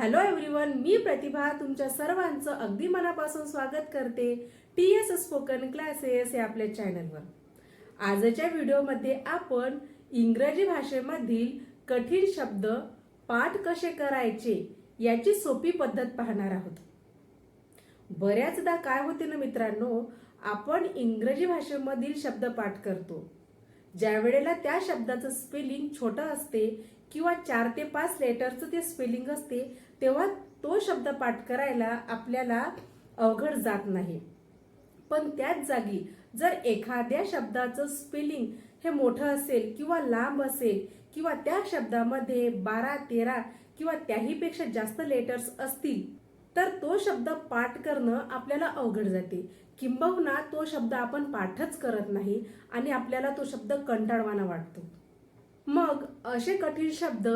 Hello everyone मी प्रतिभा तुमच्या सर्वांचं अगदी मनापासून स्वागत करते टी एस स्पोकन क्लासेस या आपल्या चॅनलवर आजच्या व्हिडिओमध्ये आपण इंग्रजी भाषेमधील कठीण शब्द पाठ कसे करायचे याची सोपी पद्धत पाहणार आहोत. बऱ्याचदा काय होते ना मित्रांनो आपण इंग्रजी भाषेमधील शब्द पाठ करतो. ज्या वेळेला त्या शब्दाचं स्पेलिंग छोटं असते किंवा चार ते पाच लेटरचं ते स्पेलिंग असते तेव्हा तो शब्द पाठ करायला आपल्याला अवघड जात नाही. पण त्याच जागी जर एखाद्या शब्दाचं स्पेलिंग हे मोठं असेल किंवा लांब असेल किंवा त्या शब्दामध्ये बारा तेरा किंवा त्याहीपेक्षा जास्त लेटर्स असतील तर तो शब्द पाठ करणं आपल्याला अवघड जाते. किंबहुना तो शब्द आपण पाठच करत नाही आणि आपल्याला तो शब्द कंटाळवाना वाटतो. मग असे कठीण शब्द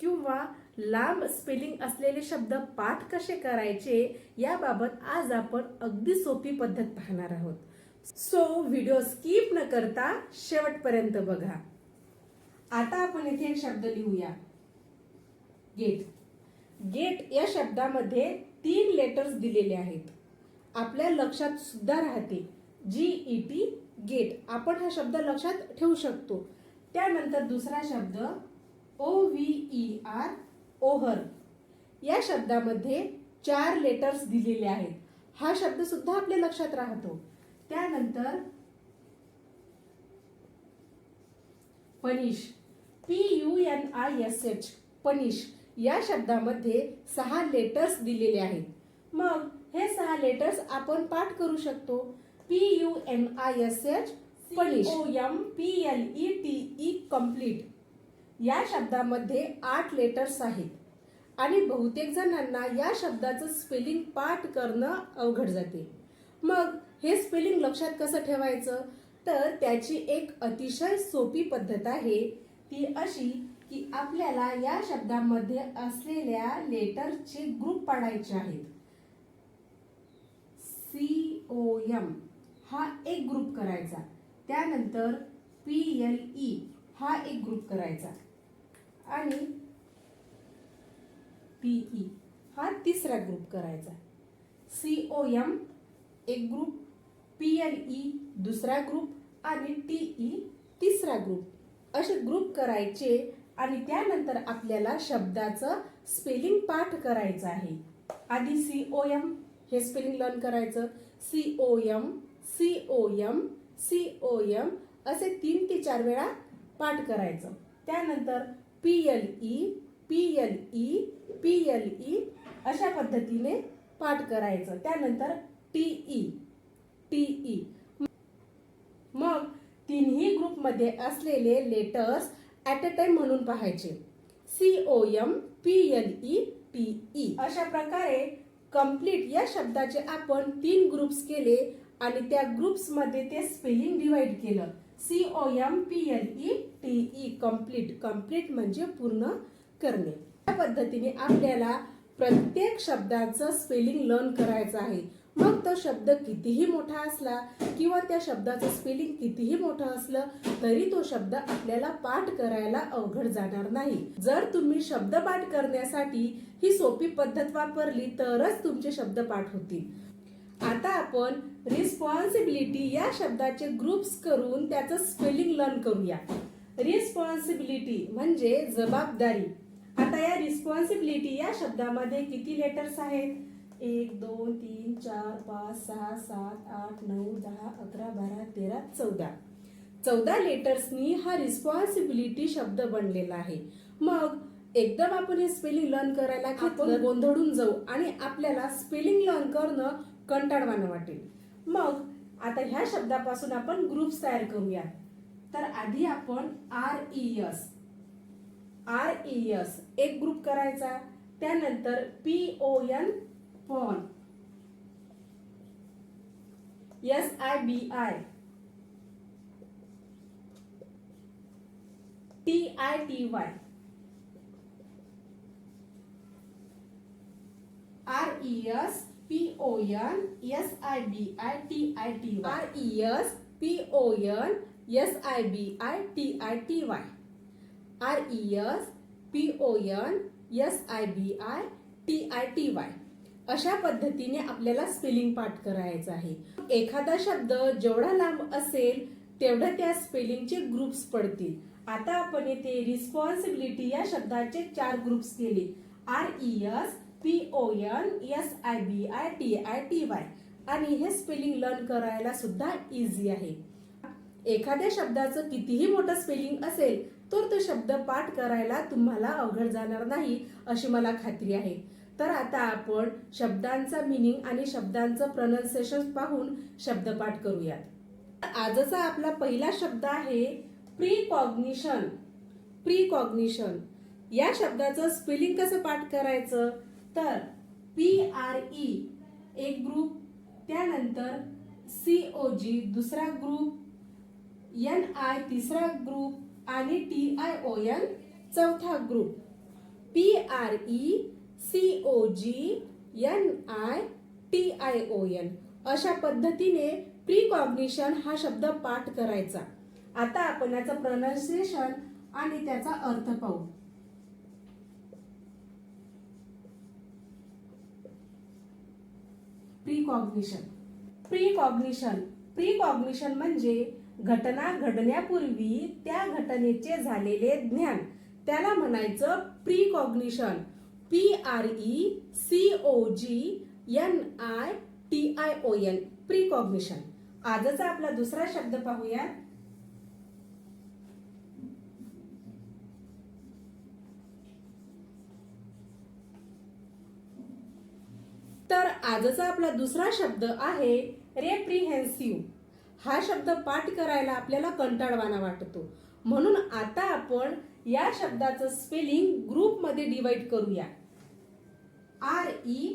किंवा लांब स्पेलिंग असलेले शब्द पाठ कसे करायचे याबाबत आज आपण अगदी सोपी पद्धत पाहणार आहोत. सो व्हिडिओ स्किप न करता शेवटपर्यंत बघा. आता आपण इथे एक शब्द लिहूया. गेट गेट या शब्दामध्ये तीन लेटर्स दिलेले आहेत. आपल्या लक्षात सुद्धा राहते. जी ई टी गेट आपण हा शब्द लक्षात ठेवू शकतो. त्यानंतर दुसरा शब्द O V E R over या शब्दामध्ये चार लेटर्स दिलेले आहेत. हा शब्द सुद्धा आपल्या लक्षात राहतो. त्यानंतर punish. P U N I S H punish. या शब्दामध्ये सहा लेटर्स दिलेले आहेत. मग हे सहा लेटर्स आपण पाठ करू शकतो. P U N I S H punish O M P L E T E complete. या शब्दामध्ये आठ लेटर्स आहेत. आणि बहुतेक जणांना या शब्दाचं स्पेलिंग पाठ करणं अवघड जाते. मग हे स्पेलिंग लक्षात कसं ठेवायचं? तर त्याची एक अतिशय सोपी पद्धत आहे. ती अशी की आपल्याला या शब्दामध्ये असलेल्या लेटरचे ग्रुप पाडायचे आहेत. सी ओ एम हा एक ग्रुप करायचा. त्यानंतर पी एल ई हा एक ग्रुप करायचा. आणि पी ई हा तिसरा ग्रुप करायचा. सी ओ एम एक ग्रुप पी एल ई दुसरा ग्रुप आणि टी ई तिसरा ग्रुप असे ग्रुप करायचे आणि त्यानंतर आपल्याला शब्दाचं स्पेलिंग पाठ करायचं आहे. आधी सी ओ एम हे स्पेलिंग लर्न करायचं. C O M C O M C O M असे तीन ते चार वेळा पाठ करायचं. त्यानंतर P L E P L E P L E अशा पद्धतीने पाठ करायचं. त्यानंतर टी ई टी ई मग तिन्ही ग्रुपमध्ये असलेले लेटर्स ॲट अ टाइम म्हणून पाहायचे. C O M P L E T E अशा प्रकारे कंप्लीट या शब्दाचे आपण तीन ग्रुप्स केले आणि त्या ग्रुप्समध्ये ते स्पेलिंग डिवाइड केलं. C O M P L E T E complete complete म्हणजे पूर्ण करणे. या पद्धतीने आपल्याला प्रत्येक शब्दाचं स्पेलिंग लर्न करायचं आहे. मग तो शब्द कितीही मोठा असला किंवा त्या शब्दाचं स्पेलिंग कितीही मोठं असलं तरी तो शब्द आपल्याला पाठ करायला अवघड जाणार नाही. जर तुम्ही शब्द पाठ करण्यासाठी ही सोपी पद्धत वापरली तरच तुमचे शब्द पाठ होतील. आता आपण रिस्पॉन्सिबिलिटी या शब्दाचे ग्रुप्स करून त्याचं स्पेलिंग लर्न करूया. रिस्पॉन्सिबिलिटी म्हणजे जबाबदारी. आता या रिस्पॉन्सिबिलिटी या शब्दामध्ये किती लेटर्स आहेत? एक दोन तीन चार पाच सहा सात आठ नऊ दहा अकरा बारा तेरा चौदा. चौदा लेटर्सनी हा रिस्पॉन्सिबिलिटी शब्द बनलेला आहे. मग एकदम आपण हे स्पेलिंग लर्न करायला आपण गोंधळून जाऊ आणि आपल्याला स्पेलिंग लर्न करणं कंटाळवाणं वाटेल. मग आता ह्या शब्दापासून आपण ग्रुप्स तयार करूया तर आधी आपण R E S R E S एक ग्रुप करायचा त्यानंतर P O N pon S I B I T I T Y R E S P O N S I B I T I T Y R E S P O N S I B I T I T Y R E S P O N S I B I T I T Y अशा पद्धतीने आपल्याला spelling पाठ करायचं आहे. एखादा शब्द जेवढा लांब असेल तेवढं त्या स्पेलिंगचे ग्रुप्स पडतील. आता आपण येथे रिस्पॉन्सिबिलिटी या शब्दाचे चार ग्रुप्स केले. R E S P O N S I B I T I T Y आणि हे स्पेलिंग लर्न करायला सुद्धा इझी आहे. एखाद्या शब्दाचं कितीही मोठं स्पेलिंग असेल तर तो शब्द पाठ करायला तुम्हाला अवघड जाणार नाही अशी मला खात्री आहे. तर आता आपण शब्दांचा मिनिंग आणि शब्दांचं प्रोनाऊन्सिएशन पाहून शब्दपाठ करूयात. आजचा आपला पहिला शब्द आहे प्रीकॉग्निशन प्रीकॉग्निशन या शब्दाचं स्पेलिंग कसं पाठ करायचं? तर पी आर ई एक ग्रुप त्यानंतर सी ओ जी दुसरा ग्रुप एन आय तिसरा ग्रुप आणि टी आय ओ एन चौथा group P R E C O G N I T I O N अशा पद्धतीने प्रिकॉग्निशन हा शब्द पाठ करायचा. आता आपण याचं प्रोनाऊन्सिएशन आणि त्याचा अर्थ पाहू. प्रीकॉग्निशन प्रीकॉग्निशन प्रीकॉग्निशन म्हणजे घटना घडण्यापूर्वी त्या घटनेचे झालेले ज्ञान. त्याला म्हणायचं precognition P R E C O G N I T I O N precognition आजचा आपला दुसरा शब्द पाहूयात. तर आजचा आपला दुसरा शब्द आहे रेप्रिहेन्सिव्ह हा शब्द पाठ करायला आपल्याला कंटाळवाना वाटतो. म्हणून आता आपण या शब्दाचं स्पेलिंग ग्रुपमध्ये डिवाइड करूया. R E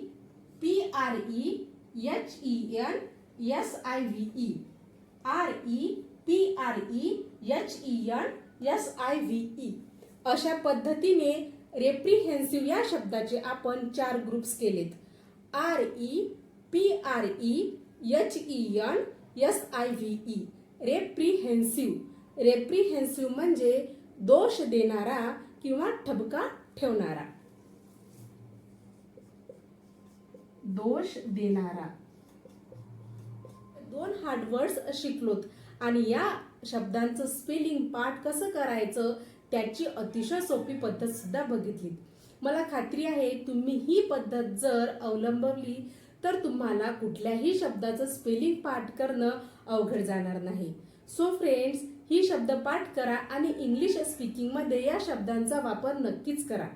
P R E H E N S I V E R E P R E H E N S I V E अशा पद्धतीने रेप्रिहेन्सिव्ह या शब्दाचे आपण चार ग्रुप्स केलेत. R E P R E H E N S I V E reprehensive reprehensive म्हणजे दोष देणारा किंवा ठबका ठेवणारा. दोष देणारा. दोन हार्डवर्ड्स शिकलोत. आणि या शब्दांचं स्पेलिंग पाठ कसं करायचं त्याची अतिशय सोपी पद्धत सुद्धा बघितली मला खात्री आहे तुम्ही ही पद्धत जर अवलंबवली तर तुम्हाला कुठल्याही शब्दाचं स्पेलिंग पाठ करणं अवघड जाणार नाही. सो फ्रेंड्स ही शब्द पाठ करा आणि इंग्लिश स्पीकिंगमध्ये या शब्दांचा वापर नक्कीच करा.